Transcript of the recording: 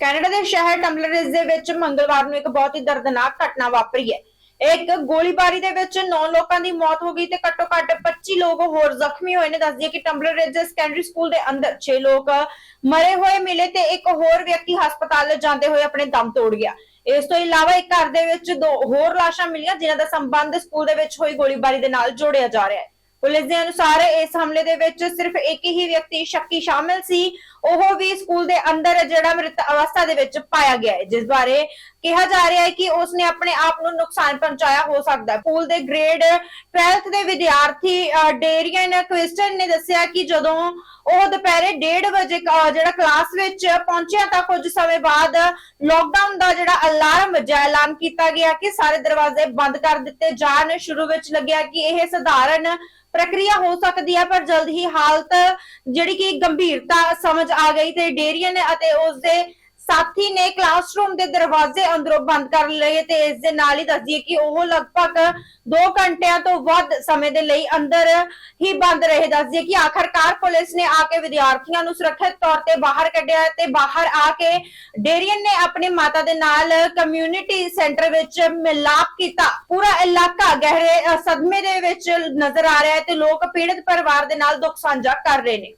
Canada ਦੇ ਸ਼ਹਿਰ ਟੰਬਲਰਿਜ ਦੇ ਵਿੱਚ ਮੰਗਲਵਾਰ ਨੂੰ ਇੱਕ ਬਹੁਤ ਹੀ ਦਰਦਨਾਕ ਘਟਨਾ ਵਾਪਰੀ ਹੈ। ਇੱਕ ਗੋਲੀਬਾਰੀ ਦੇ ਵਿੱਚ 9 ਲੋਕਾਂ ਦੀ ਮੌਤ ਹੋ ਗਈ ਤੇ ਘੱਟੋ ਘੱਟ 25 ਲੋਕ ਹੋਰ ਜ਼ਖਮੀ ਹੋਏ ਨੇ, ਦੱਸਦੀ ਹੈ ਕਿ ਟੰਬਲਰਿਜ ਸੈਕੰਡਰੀ ਸਕੂਲ ਦੇ ਅੰਦਰ 6 ਲੋਕ ਮਰੇ ਹੋਏ ਮਿਲੇ ਤੇ ਇੱਕ ਹੋਰ ਵਿਅਕਤੀ ਹਸਪਤਾਲ ਜਾਂਦੇ ਹੋਏ ਆਪਣੇ ਦਮ ਤੋੜ ਗਿਆ। ਇਸ ਤੋਂ ਇਲਾਵਾ ਇੱਕ ਘਰ ਦੇ ਵਿੱਚ ਦੋ ਹੋਰ ਲਾਸ਼ਾਂ ਮਿਲੀਆਂ, ਜਿਨ੍ਹਾਂ ਦਾ ਸੰਬੰਧ ਸਕੂਲ ਦੇ ਵਿੱਚ ਹੋਈ ਗੋਲੀਬਾਰੀ ਦੇ ਨਾਲ ਜੋੜਿਆ ਜਾ ਰਿਹਾ ਹੈ। ਪੁਲਿਸ ਦੇ ਅਨੁਸਾਰ ਇਸ ਹਮਲੇ ਦੇ ਵਿੱਚ ਸਿਰਫ ਇੱਕ ਹੀ ਵਿਅਕਤੀ ਸ਼ੱਕੀ ਸ਼ਾਮਿਲ ਸੀ। ਉਹ ਵੀ ਸਕੂਲ ਦੇ ਅੰਦਰ ਜਿਹੜਾ ਮ੍ਰਿਤ ਅਵਸਥਾ ਦੇ ਵਿੱਚ ਪਾਇਆ ਗਿਆ ਹੈ, ਜਿਸ ਬਾਰੇ ਕਿਹਾ ਜਾ ਰਿਹਾ ਹੈ ਕਿ ਉਸਨੇ ਆਪਣੇ ਆਪ ਨੂੰ ਨੁਕਸਾਨ ਪਹੁੰਚਾਇਆ ਹੋ ਸਕਦਾ ਹੈ। ਸਕੂਲ ਦੇ ਗ੍ਰੇਡ 12th ਦੇ ਵਿਦਿਆਰਥੀ ਡੇਰੀਅਨ ਕ੍ਰਿਸਟਨ ਨੇ ਦੱਸਿਆ ਕਿ ਜਦੋਂ ਉਹ ਦੁਪਹਿਰੇ 1:30 ਵਜੇ ਜਿਹੜਾ ਕਲਾਸ ਵਿੱਚ ਪਹੁੰਚਿਆ ਤਾਂ ਕੁਝ ਸਮੇਂ ਬਾਅਦ ਲੋਕਡਾਊਨ ਦਾ ਜਿਹੜਾ ਅਲਾਰਮ ਵੱਜਿਆ ਐਲਾਨ ਕੀਤਾ ਗਿਆ ਕਿ ਸਾਰੇ ਦਰਵਾਜ਼ੇ ਬੰਦ ਕਰ ਦਿੱਤੇ ਜਾਣ। ਸ਼ੁਰੂ ਵਿੱਚ ਲੱਗਿਆ ਕਿ ਇਹ ਸਧਾਰਨ ਪ੍ਰਕਿਰਿਆ ਹੋ ਸਕਦੀ ਹੈ, ਪਰ ਜਲਦ ਹੀ ਹਾਲਤ ਜਿਹੜੀ ਕਿ ਗੰਭੀਰਤਾ ਸਮਝ ਆ ਗਈ ਤੇ ਡੇਰੀਅਨ ਅਤੇ ਉਸਦੇ ਸਾਥੀ ਨੇ ਕਲਾਸਰੂਮ ਦੇ ਦਰਵਾਜ਼ੇ ਅੰਦਰੋਂ ਬੰਦ ਕਰ ਲਏ ਤੇ ਇਸ ਦੇ ਨਾਲ ਹੀ ਦੱਸਦੀਏ ਕਿ ਉਹ ਲਗਭਗ 2 ਘੰਟਿਆਂ ਤੋਂ ਵੱਧ ਸਮੇਂ ਦੇ ਲਈ ਅੰਦਰ ਹੀ ਬੰਦ ਰਹੇ। ਦੱਸਦੀਏ ਕਿ ਆਖਰਕਾਰ ਪੁਲਿਸ ਨੇ ਆ ਕੇ ਵਿਦਿਆਰਥੀਆਂ ਨੂੰ ਸੁਰੱਖਿਅਤ ਤੌਰ ਤੇ ਬਾਹਰ ਕੱਢਿਆ ਤੇ ਬਾਹਰ ਆ ਕੇ ਡੇਰੀਅਨ ਨੇ ਆਪਣੀ ਮਾਤਾ ਦੇ ਨਾਲ ਕਮਿਊਨਿਟੀ ਸੈਂਟਰ ਵਿੱਚ ਮਿਲਾਪ ਕੀਤਾ। ਪੂਰਾ ਇਲਾਕਾ ਗਹਿਰੇ ਸਦਮੇ ਦੇ ਵਿੱਚ ਨਜ਼ਰ ਆ ਰਿਹਾ ਹੈ ਤੇ ਲੋਕ ਪੀੜਤ ਪਰਿਵਾਰ ਦੇ ਨਾਲ ਦੁੱਖ ਸਾਂਝਾ ਕਰ ਰਹੇ ਨੇ।